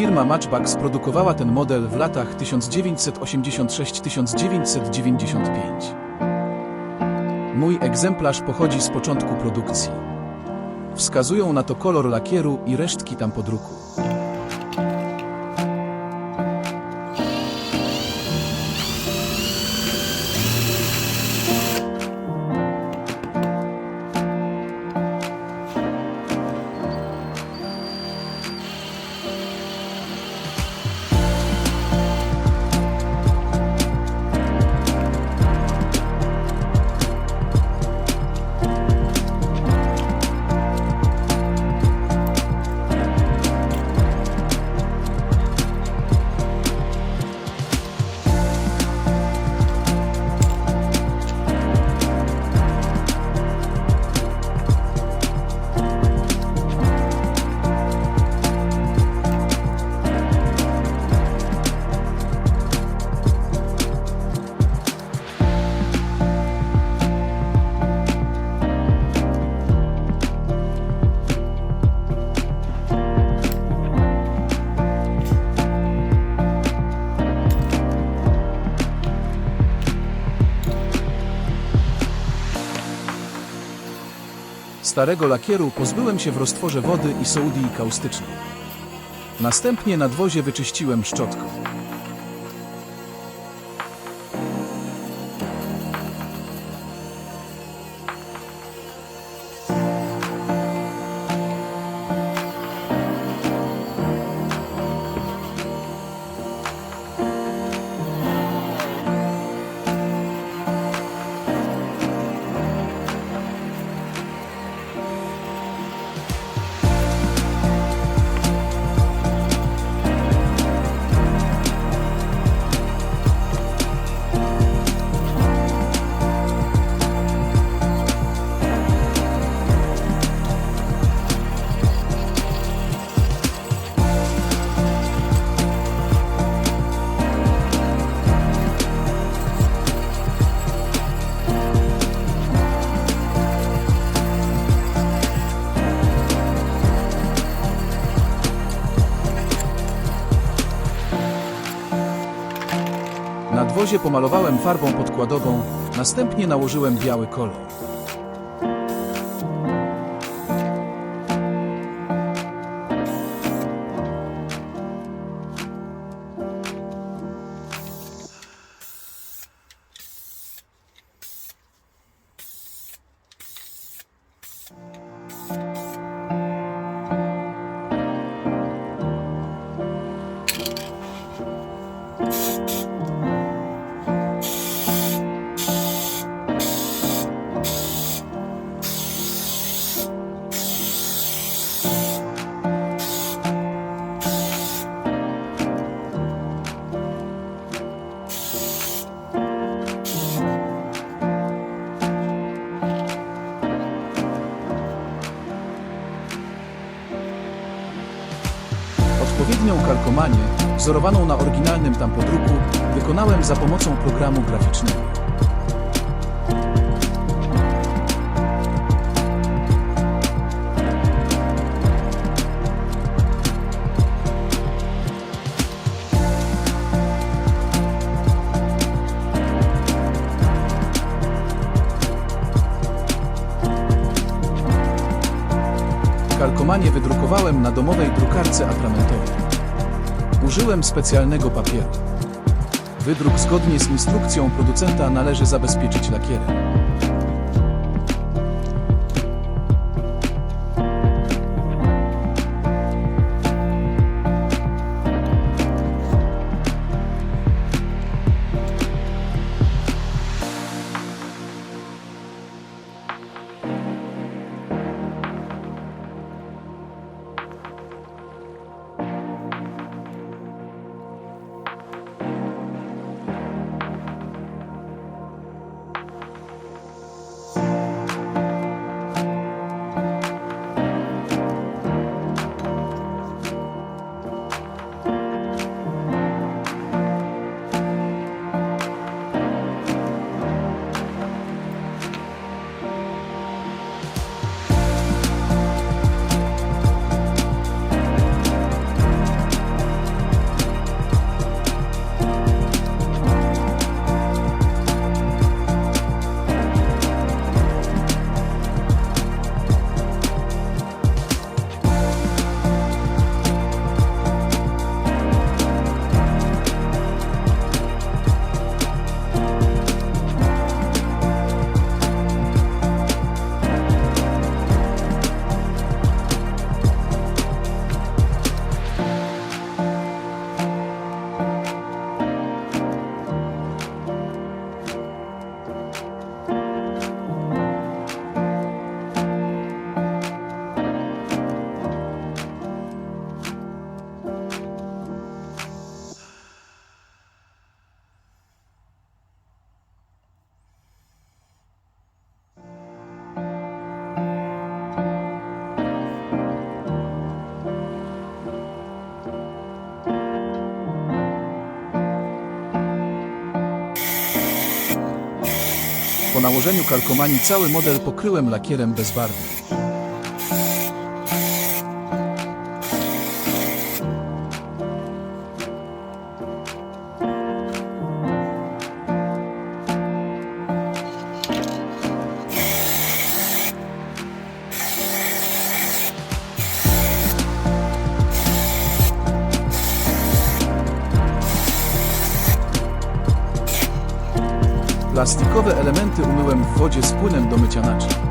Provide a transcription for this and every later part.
Firma Matchbox produkowała ten model w latach 1986-1995. Mój egzemplarz pochodzi z początku produkcji. Wskazują na to kolor lakieru i resztki tam podruku. Starego lakieru pozbyłem się w roztworze wody i sołdii kaustycznej. Następnie nadwozie wyczyściłem szczotką. Nadwozie pomalowałem farbą podkładową, następnie nałożyłem biały kolor. Odpowiednią kalkomanię, wzorowaną na oryginalnym tam podruku, wykonałem za pomocą programu graficznego. Kalkomanię wydrukowałem na domowej drukarce atramentowej. Użyłem specjalnego papieru. Wydruk zgodnie z instrukcją producenta należy zabezpieczyć lakierem. Po nałożeniu kalkomanii cały model pokryłem lakierem bezbarwnym. Plastikowe elementy umyłem w wodzie z płynem do mycia naczyń.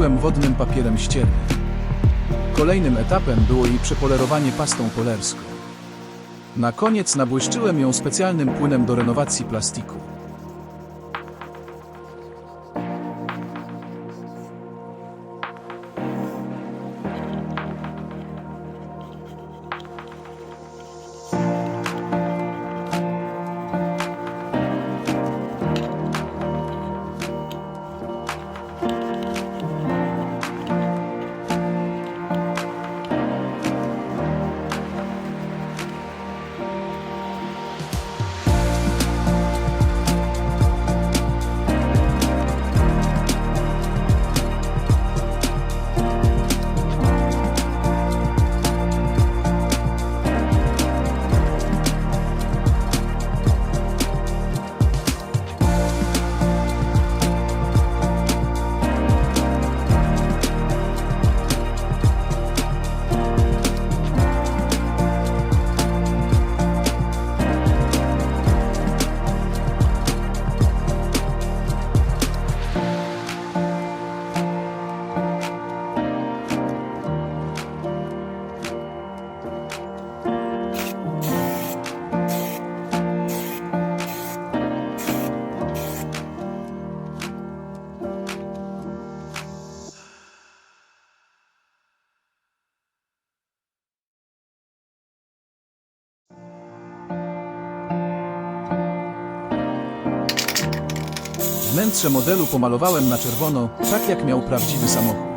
Wodnym papierem ściernym. Kolejnym etapem było jej przepolerowanie pastą polerską. Na koniec nabłyszczyłem ją specjalnym płynem do renowacji plastiku. Wnętrze modelu pomalowałem na czerwono, tak jak miał prawdziwy samochód.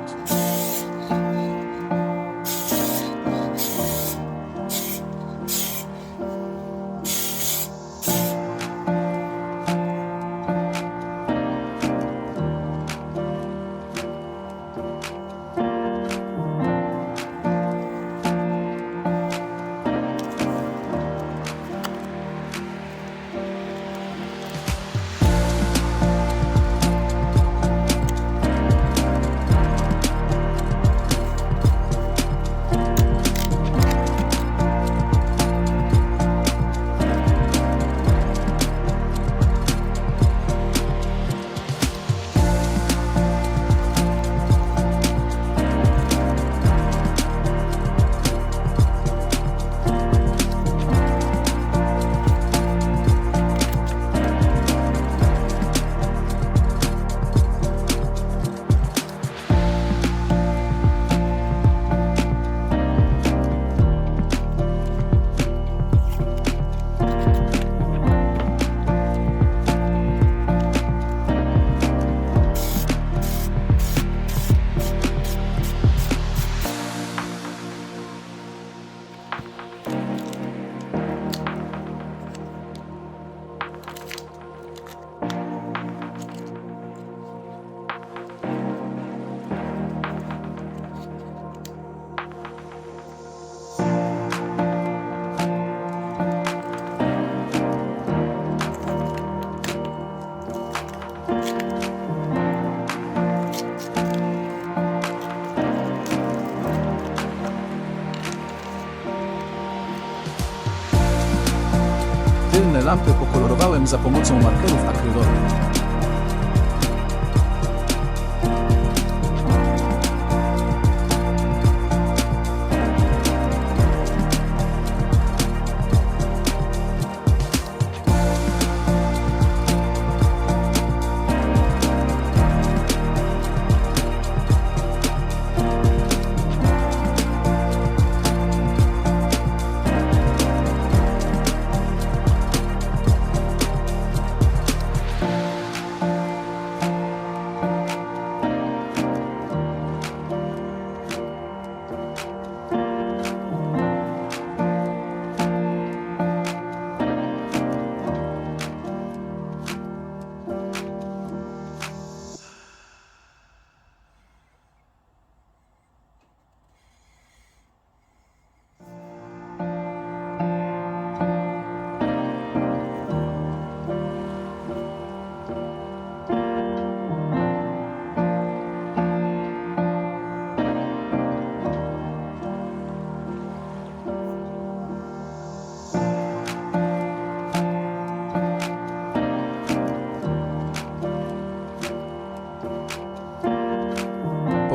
Lampy pokolorowałem za pomocą markerów akrylowych.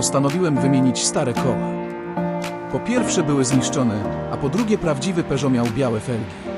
Postanowiłem wymienić stare koła. Po pierwsze były zniszczone, a po drugie prawdziwy Peugeot miał białe felgi.